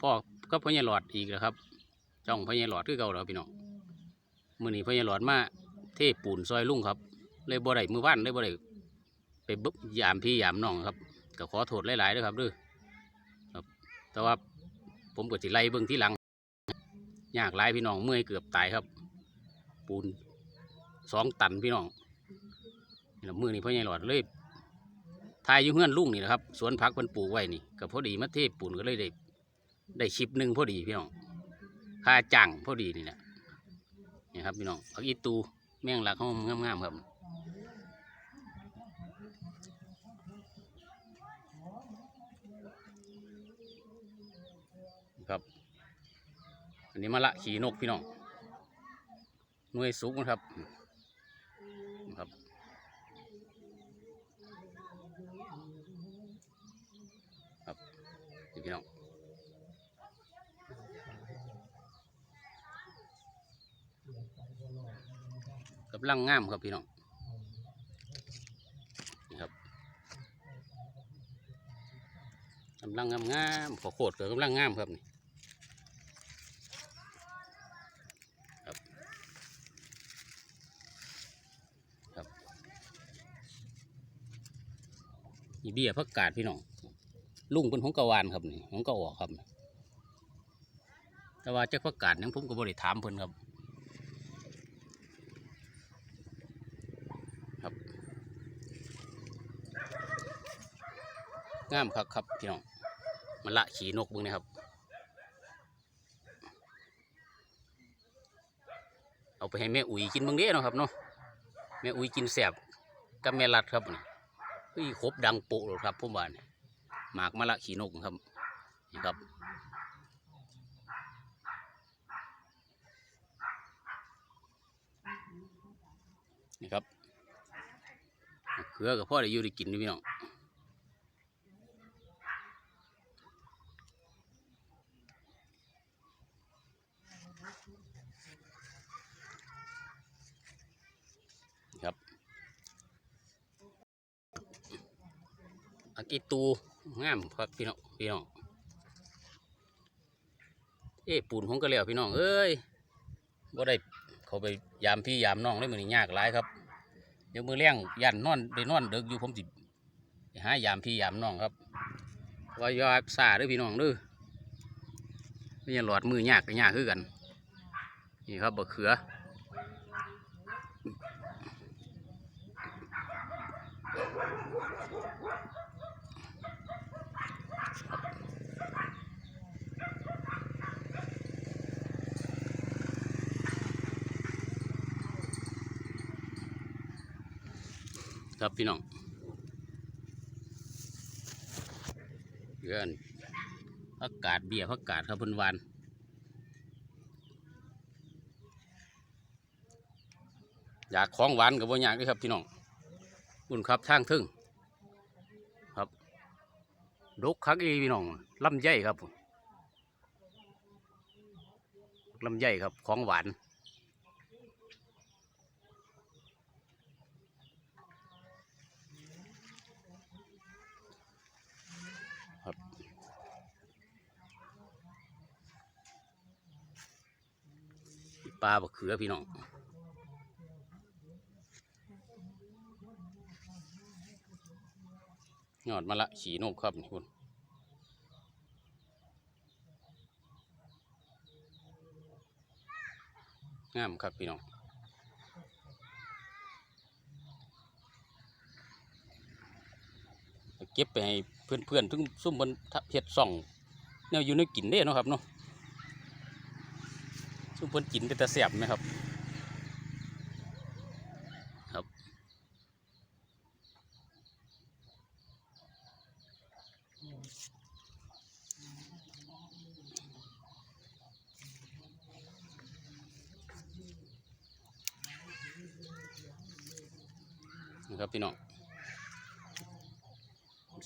พ่อก็พ่อใหญ่หลอดอีกแล้วครับ จ้องพ่อใหญ่หลอดคือเก่าแล้วพี่น้องมื้อนี้พ่อใหญ่หลอดมาเทปูนซอยลุงครับ เลยบ่ได้มือว่านเลยบ่ได้ไปบึบยามพี่ยามน้องครับก็ขอโทษหลายๆด้วยครับด้วยครับ แต่ว่าผมก็สิไล่เบิ่งที่หลังยากหลายพี่น้องเมื่อยเกือบตายครับ ปูนสองตันพี่น้องนี่มือนี้พ่อใหญ่หลอดเลยทายอยู่เฮือนลุงนี่นะครับ สวนผักมันปลูกไว้นี่ก็พอดีมาเทปูนก็เลยได้ ได้ชิปหนึ่งพอดีพี่น้องค่าจ้างพอดีนี่แหละนี่ครับพี่น้องผักอีตูแม่งลักห้องงามๆครับครับ อันนี้มาละขี่นกพี่น้องหน่วยสุกนะครับครับครับพี่น้อง กำลังงามครับพี่น้องนี่ครับกำลังงามงามขอโคตรก็กำลังงามครับนี่ครับครับนี่เบี้ยพักกาดพี่น้องลุงเป็นของกวานครับนี่ของกะออกครับแต่ว่าเจ้าพักกาดยังผมก็บริถามเพิ่นครับ งามครับครับพี่น้องมันละขี่นกบึงนะครับ เอาไปให้แม่อุ๋ยกินบางเด้เนะครับเนาะแม่อุ๋ยกินแสบกับแม่รัดครับนี่เฮ้ยครบดังโปะเลยครับผมว่านหมากมะละขี่นกครับนี่ครับนี่ครับเขือกับพ่อได้อยู่ได้กินนี่พี่น้อง อากิตูงามครับพี่น้องพี่น้องเอ้ปูนของกระเหลี่ยวพี่น้องเอ้ยว่าได้เขาไปยามพี่ยามน้องได้มือนี้ยากหลายครับเดี๋ยวมือเลี้ยงยันนอนได้นอนเด็กอยู่ผมสิไปหายามพี่ยามน้องครับว่าอยาซาด้อพี่น้องด้อไม่ยันหลอดมือยากก็ยากคือกันนี่ครับบะเขือ ครับพี่น้องเพื่อนอากาศเบียร์อากาศครับพิ่นวานอยากของหวานกับบ่อยากเด้วยครับพี่น้องบุญครับทางทึ่งครับดกคักอีพี่น้องลำไยครับลำไยครับของหวาน ปลาบักเขือพี่น้องยอดมาละขี่นกครับนี่คุณงามครับพี่น้องเก็บไปให้เพื่อนๆทึงซุ่มบนเห็ดส่องแนวอยู่ในกินเด้เนะครับเนาะ ซุปเปอร์กินเป็นตะเสียบไหมครับ ครับนี่ครับพี่น้อง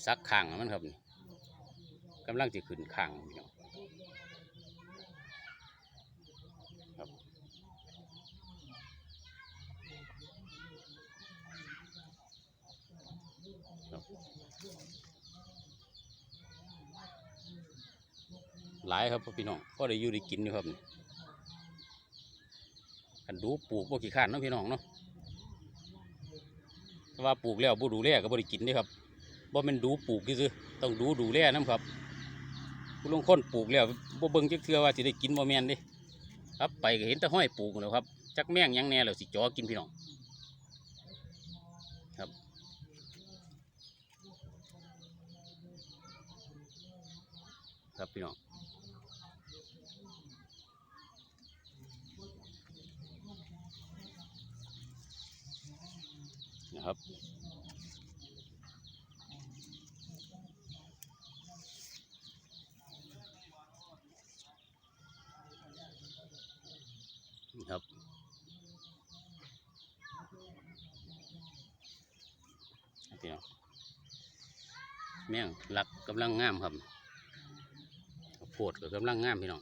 ซักข่างมันครับกำลังจะขึ้นข่างพี่น้อง ครับครับ หลายครับพี่น้องพอได้อยู่ได้กินอยู่ครับกันดูปลูกบ่ขี้ข้านเนาะพี่น้องเนาะว่าปลูกแล้วบ่ดูแลก็บ่ได้กินเด้ครับบ่แม่นดูปลูกซื่อต้องดูดูแลนํครับผู้ลางคนปลูกแล้วบ่เบิ่งจักเทื่อว่าสิได้กินบ่แม่นเด้ครับไปก็เห็นแต่ห้อยปลูกแล้วครับจักแม่งยังแน่แล้วสิจ่อกินพี่น้องครับ ครับพี่น้องนะครับครับพี่น้องแม่งหลักกำลังงามครับ โพดก็กำลังงามพี่น้อง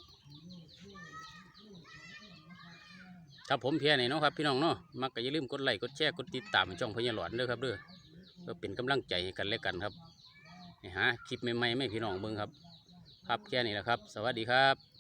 ถ้าผมเพียนี่เนาะครับพี่น้องเนาะมักก็อย่าลืมกดไลค์กดแชร์กดติดตามช่องพญาหลอดเด้อครับเด้อเพื่อเป็นกำลังใจให้กันและกันครับให้หาคลิปใหม่ๆไม่พี่น้องเบิ่งครับ ครับแค่นี้แหละครับ สวัสดีครับ